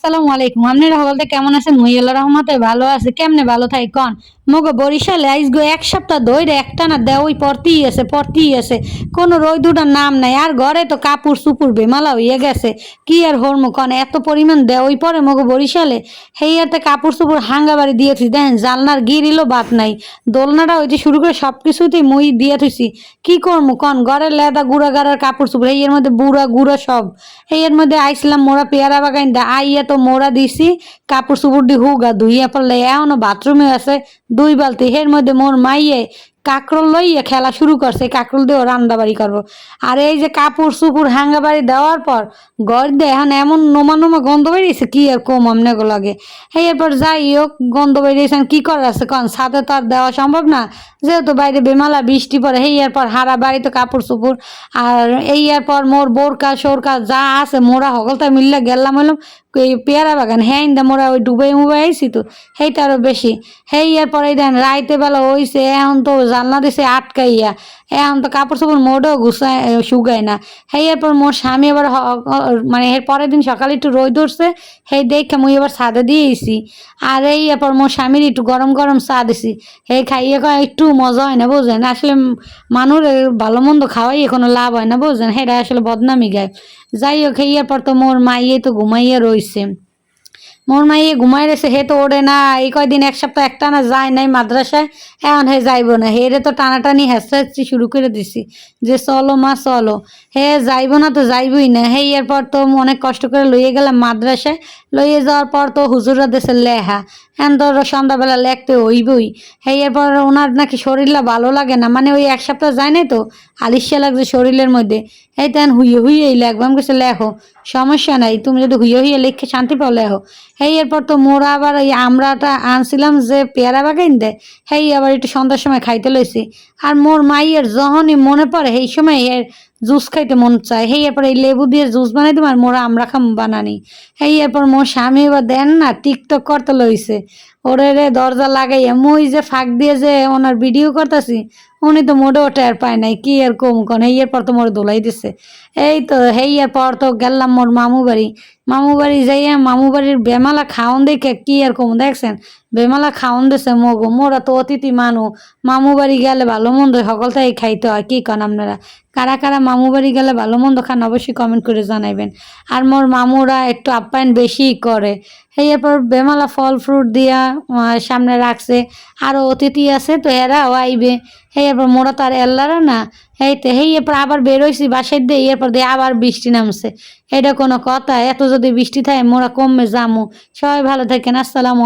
আসসালামু আলাইকুম। আপনারা সকলতে কেমন আছেন? মহিলা রহমতে ভালো আছে। কেমনে ভালো থাই কন মগো বরিশালে আইস গো এক সপ্তাহ ধরে একটা না দেওই পড়তেই আছে পড়তেই আছে। কোনো রই দুটার নাম নাই। আর ঘরে তো কাপড় সুপুর বেমালা হইয়া গেছে। কি আর হরমো কন? এত পরিমাণ দেওই পরে মগ বরিশালে। সেই হাতে কাপড় সুপুর হাঙ্গা বাড়ি দিয়েছি। দেখেন, জালনার গিরিলও বাদ নাই। দোলনাটা হইতে শুরু করে সব কিছুতেই মই দিয়ে থুইছি। কি করব কন? ঘরের লেদা গুড়া গাড়ার কাপড় সুপুর এই এর মধ্যে বুড়া গুড়া সব। এই এর মধ্যে আইসলাম মোরা পেয়ারা বাগান দা আইয়া তো মোরা দিছি, কাপড় চুপুর দি হুগা ধুইয়া পড়লে এখনও বাথরুমে আছে, দুই বালতি এর মধ্যে মোর মাইয়ে কাকরল লইয়া খেলা শুরু করছে কাকরল দিয়েও রান্না বাড়ি করব। আর এই যে কাপড় চুপুর হাঙ্গা বাড়ি দেওয়ার পর ঘর দিয়ে এখন এমন নোমা নোমা গন্ধ বেরিয়েছে, কি আর কম আমনে গো লাগে। এই এরপর যাই হোক, গন্ধ বেরিয়েছে কি করার আছে কন? সাথে তো আর দেওয়া সম্ভব না, যেহেতু বাইরে বেমালা, বৃষ্টি পড়ে এই এরপর হারা বাড়িতে কাপড় চুপুর আর এই, এরপর মোর বোরকা, সোরকা যা আছে, মোরা হকলতা মিললে গেলাম হলাম এই পেয়ারা বাগান হ্যাঁ ইন্দা মোরা ওই ডুবাই মুবাই আইসি তো, সেইটা আরও বেশি। এরপর এই দেন, রাইতে বেলা হইছে, এখন তো জানলা দিছে আটকাইয়া, এখন তো কাপড় চোপড় মোটেও গুছায় শুকায় না। সেই এরপর মোর স্বামী এবার মানে এর পরের দিন সকালে একটু রোদ ধরছে সেই দেখে মুই এবার ছাদে দিয়েছি আর এই এরপর মোর স্বামীর একটু গরম গরম চা দিছি, সেই খাইয়ে একটু মজা হয় না, বুঝলেন? আসলে মানুষ ভালো মন্দ খাওয়াই কোনো লাভ হয় না, বুঝলেন? সেটা আসলে বদনামি গায়। যাই হোক এই পর তো মোর মাইয়ে তো ঘুমাইয়া Люсі. মোর মাইয়ে ঘুমাই রয়েছে হে তো ওড়ে না এই কয়দিন এক সপ্তাহ একটা না যায় নাই মাদ্রাসায় এখন হে যাইব না। হে রে তো টানাটানি হেসড়াচ্ছি শুরু করে দিছি, যে চলো মা, চলো। হে যাইব না তো যাইবই না। হে এরপর তো অনেক কষ্ট করে লইয়ে গেলাম মাদ্রাসায় লইয়ে যাওয়ার পর তো হুজুরা দেশে লেহা। এখন তো সন্ধ্যাবেলা লেখতে হইবই। হে এরপর ওনার নাকি শরীরটা ভালো লাগে না। মানে ওই এক সপ্তাহ যায় নাই তো? আলিশা লাগছে শরীরের মধ্যে। এই তেন হুইয়ে হুইয়েই লেখবো। আমি কিছু লেখো সমস্যা নাই। তুমি যদি হুইয়ে হুইয়ে লিখে শান্তি পাও লেখো এই এরপর তো মোরা আবার এই আমরাটা আনছিলাম যে পেয়ারা বাগাইন দেয় হেই, আবার একটু সন্ধ্যার সময় খাইতে লইছি। আর মোর মাইয়ের যখনই মনে পড়ে সেই সময় এর জুস খাইতে মন চায়। হেই, এরপর এই লেবু দিয়ে জুস বানাই দিম আর মোরা আমরা খাম বানানি। হেই, এরপর মোর স্বামী এবার দেন না, টিকটক করতে লইছে। ওরে রে, দরজা লাগাইয়া মুই যে ফাঁক দিয়ে যে ওনার ভিডিও করতেছি, উনি তো মোটেও টের পায় নাই, কি আর কম কোন এই পর তো মোর দোলাই দিছে। এই তো হেই এর পর তো গেলাম মোর মামু বাড়ি মামু বাড়ি যাইয়া মামু বাড়ির বেমালা খাওন দেখে কি আর কম, দেখছেন? বেমালা খাওন দিছে মগো, মোরা তো অতিথি মানু। মামু বাড়ি গেলে ভালো মন্দ সকল তাই খাইতে হয়, কি কন আপনারা? কারা কারা মামু বাড়ি গেলে ভালো মন্দ খান অবশ্যই কমেন্ট করে জানাইবেন। আর মোর মামুরা একটু আপ্যায়ন বেশিই করে। এরপর বেমালা ফল ফ্রুট দিয়া সামনে রাখছে। আরও অতিথি আছে তো এরাও আইবে। এই এরপর মোরা তো আর এল্লারা না। এই তো হেই এরপর আবার বেরোইছি বাসায় দিয়ে এরপর দিয়ে আবার বৃষ্টি নামছে। এটা কোনো কথা। এত যদি বৃষ্টি থাকে, মোরা কমবে জামু সবাই ভালো থাকেন। আসসালামু